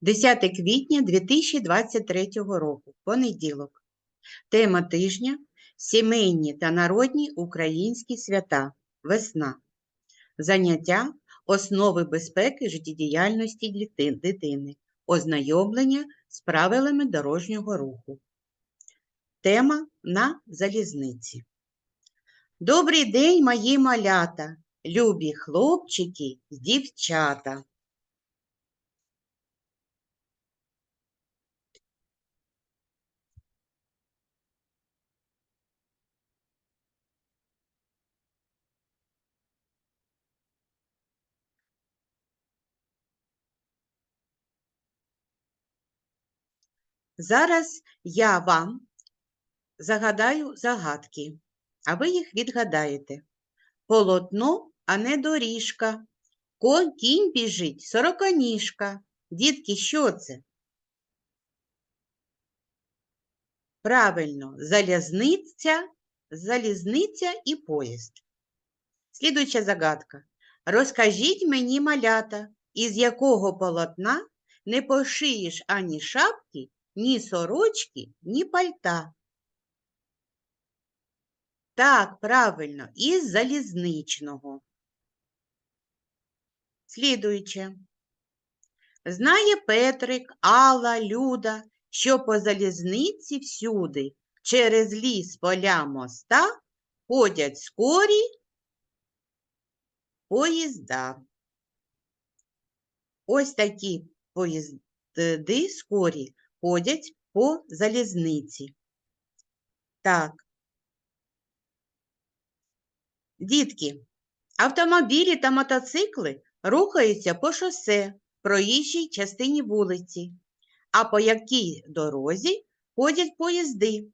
10 квітня 2023 року, понеділок. Тема тижня Сімейні та народні українські свята. Весна. Заняття Основи безпеки життєдіяльності дитини. Ознайомлення з правилами дорожнього руху. Тема на залізниці. Добрий день, мої малята, любі хлопчики, дівчата. Зараз я вам загадаю загадки, а ви їх відгадаєте. Полотно, а не доріжка. Ко- Кінь біжить, сороконіжка. Дітки, що це? Правильно, залізниця, залізниця і поїзд. Слідуюча загадка. Розкажіть мені, малята, із якого полотна не пошиєш ані шапки, ні сорочки, ні пальта. Так, правильно, із залізничного. Слідуюче. Знає Петрик, Алла, Люда, що по залізниці всюди, через ліс поля моста ходять скорі поїзда. Ось такі поїзди скорі ходять по залізниці. Так. Дітки, автомобілі та мотоцикли рухаються по шосе, проїжджій частині вулиці. А по якій дорозі ходять поїзди?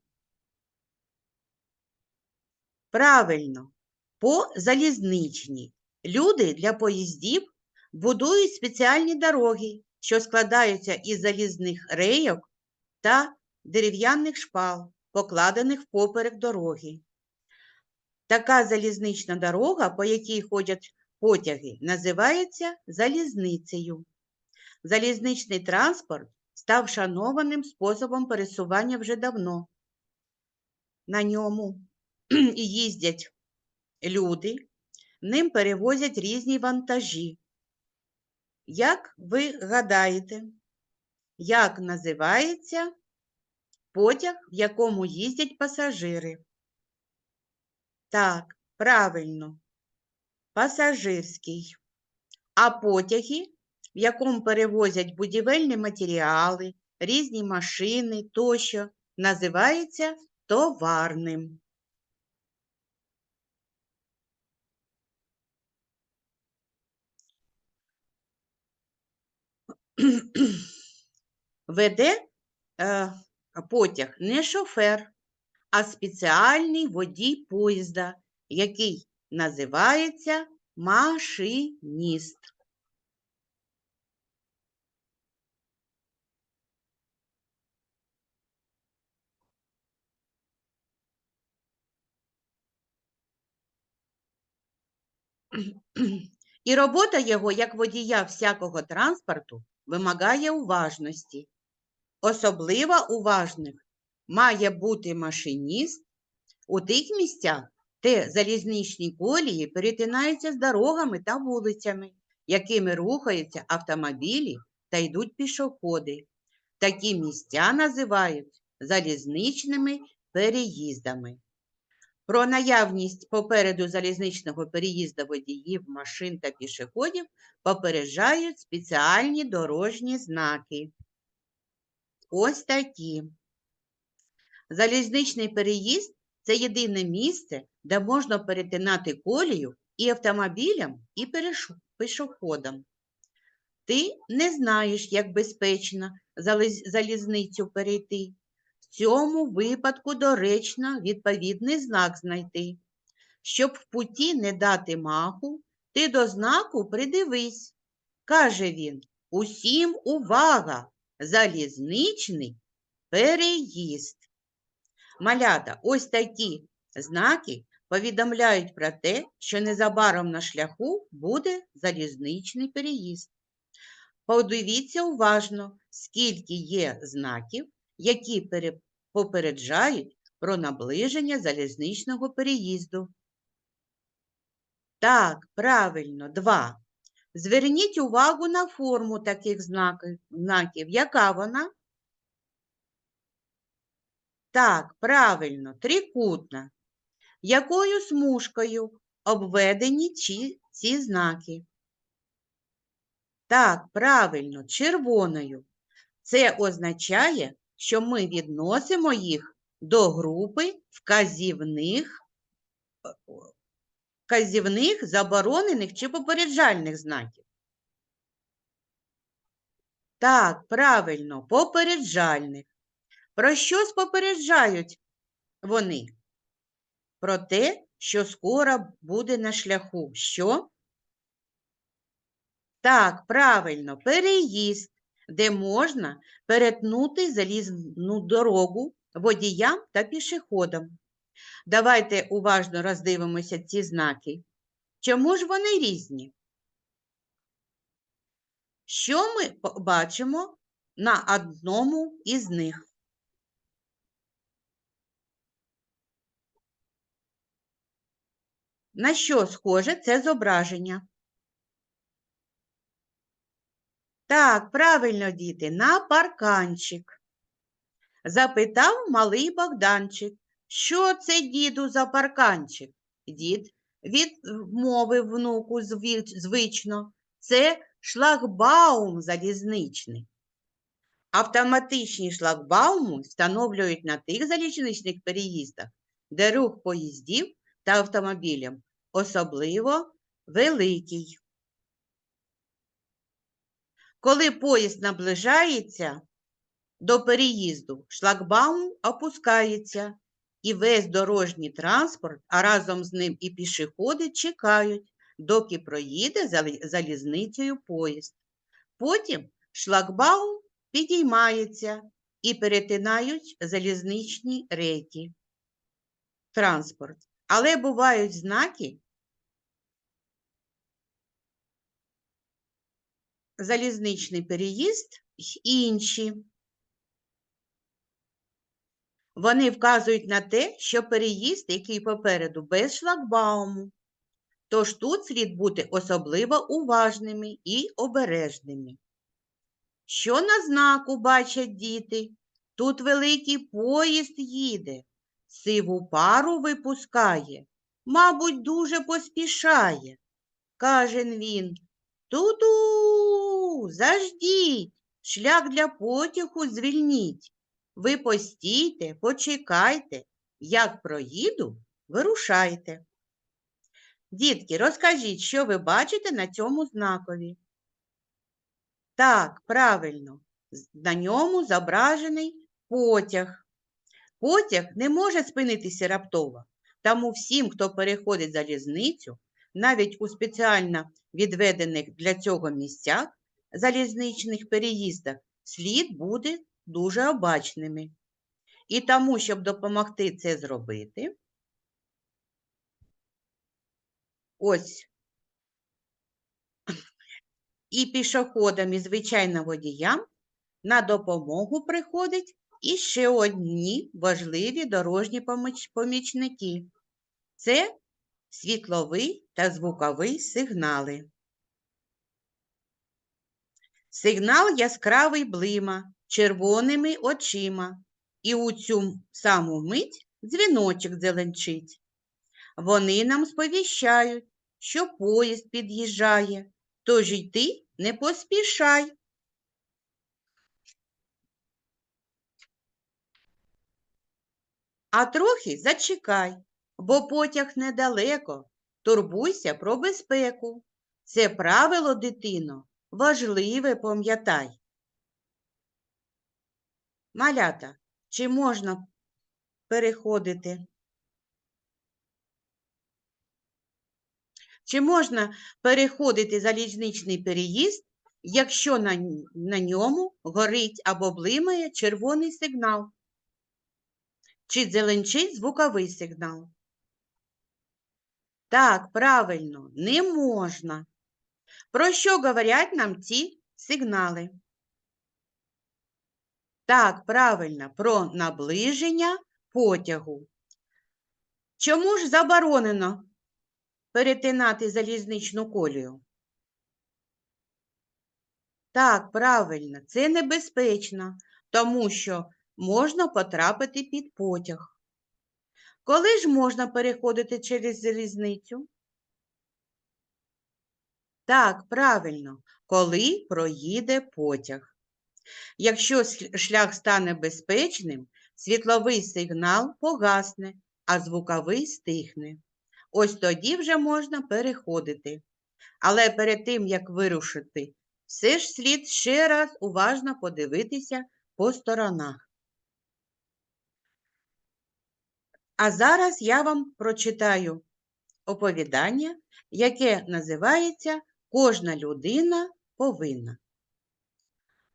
Правильно, по залізничній. Люди для поїздів будують спеціальні дороги, що складаються із залізних рейок та дерев'яних шпал, покладених впоперек дороги. Така залізнична дорога, по якій ходять потяги, називається залізницею. Залізничний транспорт став шанованим способом пересування вже давно. На ньому їздять люди, ним перевозять різні вантажі. Як ви гадаєте, як називається потяг, в якому їздять пасажири? Так, правильно, пасажирський. А потяги, в якому перевозять будівельні матеріали, різні машини тощо, називається товарним. Веде е, потяг не шофер, а спеціальний водій поїзда, який називається машиніст. І робота його, як водія всякого транспорту, вимагає уважності. Особливо уважним має бути машиніст у тих місцях, де залізничні колії перетинаються з дорогами та вулицями, якими рухаються автомобілі та йдуть пішоходи. Такі місця називають залізничними переїздами. Про наявність попереду залізничного переїзду водіїв, машин та пішоходів попереджають спеціальні дорожні знаки. Ось такі. Залізничний переїзд це єдине місце, де можна перетинати колію і автомобілям, і пішоходам. Ти не знаєш, як безпечно заліз- залізницю перейти. Цьому випадку доречно відповідний знак знайти. Щоб в путі не дати маху, ти до знаку придивись. Каже він, усім увага! Залізничний переїзд. Малята, ось такі знаки повідомляють про те, що незабаром на шляху буде залізничний переїзд. Подивіться уважно, скільки є знаків, які попереджають про наближення залізничного переїзду. Так, правильно, два. Зверніть увагу на форму таких знаків. Яка вона? Так, правильно, трикутна. Якою смужкою обведені ці, ці знаки? Так, правильно, червоною. Це означає, що ми відносимо їх до групи вказівних, вказівних, заборонених чи попереджальних знаків. Так, правильно, попереджальних. Про що спопереджають вони? Про те, що скоро буде на шляху. Що? Так, правильно, переїзд, де можна перетнути залізну дорогу водіям та пішоходам. Давайте уважно роздивимося ці знаки. Чому ж вони різні? Що ми по- бачимо на одному із них? На що схоже це зображення? Так, правильно, діти, на парканчик. Запитав малий Богданчик, що це діду за парканчик? Дід відмовив внуку звично. Це шлагбаум залізничний. Автоматичні шлагбауми встановлюють на тих залізничних переїздах, де рух поїздів та автомобілів особливо великий. Коли поїзд наближається до переїзду, шлагбаум опускається, і весь дорожній транспорт, а разом з ним і пішоходи чекають, доки проїде залізницею поїзд. Потім шлагбаум підіймається і перетинають залізничні рейки. Транспорт. Але бувають знаки, залізничний переїзд й інші. Вони вказують на те, що переїзд, який попереду, без шлагбауму. Тож тут слід бути особливо уважними і обережними. Що на знаку бачать діти? Тут великий поїзд їде, сиву пару випускає, мабуть, дуже поспішає. Каже він, Заждіть, шлях для потягу звільніть. Ви постійте, почекайте, як проїду, вирушайте. Дітки, розкажіть, що ви бачите на цьому знакові? Так, правильно, на ньому зображений потяг. Потяг не може спинитися раптово, тому всім, хто переходить залізницю, навіть у спеціально відведених для цього місцях залізничних переїздах, слід бути дуже обачними. І тому, щоб допомогти це зробити, ось і пішоходам, і звичайно водіям на допомогу приходять іще одні важливі дорожні помічники. Це світловий та звуковий сигнали. Сигнал яскравий блима, червоними очима, і у цю саму мить дзвіночок зеленчить. Вони нам сповіщають, що поїзд під'їжджає, тож йти не поспішай. А трохи зачекай, бо потяг недалеко. Турбуйся про безпеку. Це правило, дитино, важливе пам'ятай. Малята, чи можна переходити? Чи можна переходити залізничний переїзд, якщо на, на ньому горить або блимає червоний сигнал? Чи зеленчить звуковий сигнал? Так, правильно, не можна. Про що говорять нам ці сигнали. Так, правильно, про наближення потягу. Чому ж заборонено перетинати залізничну колію? Так, правильно, це небезпечно, тому що можна потрапити під потяг. Коли ж можна переходити через залізницю? Так, правильно, коли проїде потяг. Якщо шлях стане безпечним, світловий сигнал погасне, а звуковий стихне. Ось тоді вже можна переходити. Але перед тим, як вирушити, все ж слід ще раз уважно подивитися по сторонах. А зараз я вам прочитаю оповідання, яке називається Кожна людина повинна.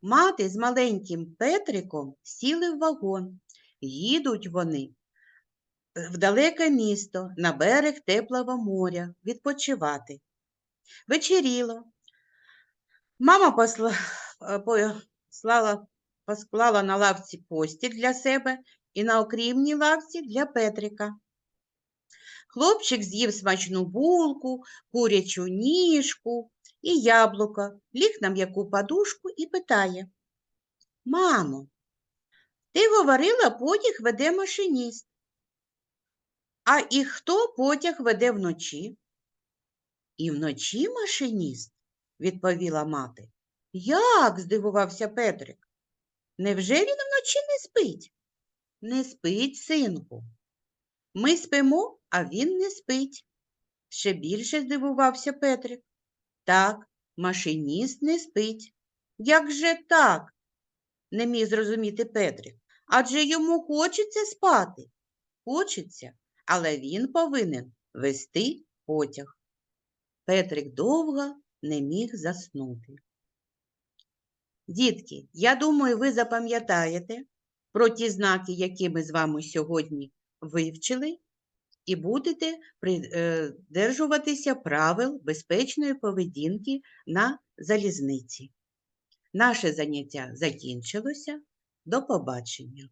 Мати з маленьким Петриком сіли в вагон. Їдуть вони в далеке місто на берег теплого моря відпочивати. Вечеріло. Мама посла, послала, посклала на лавці постіль для себе і на окрімній лавці для Петрика. Хлопчик з'їв смачну булку, курячу ніжку і яблуко, ліг на м'яку подушку і питає. Мамо, ти говорила, потяг веде машиніст. А і хто потяг веде вночі? І вночі машиніст, відповіла мати. Як? здивувався Петрик. Невже він вночі не спить? Не спить, синку. Ми спимо, а він не спить. Ще більше здивувався Петрик. Так, машиніст не спить. Як же так? не міг зрозуміти Петрик. Адже йому хочеться спати. Хочеться, але він повинен вести потяг. Петрик довго не міг заснути. Дітки, я думаю, ви запам'ятаєте про ті знаки, які ми з вами сьогодні вивчили, і будете придержуватися правил безпечної поведінки на залізниці. Наше заняття закінчилося. До побачення!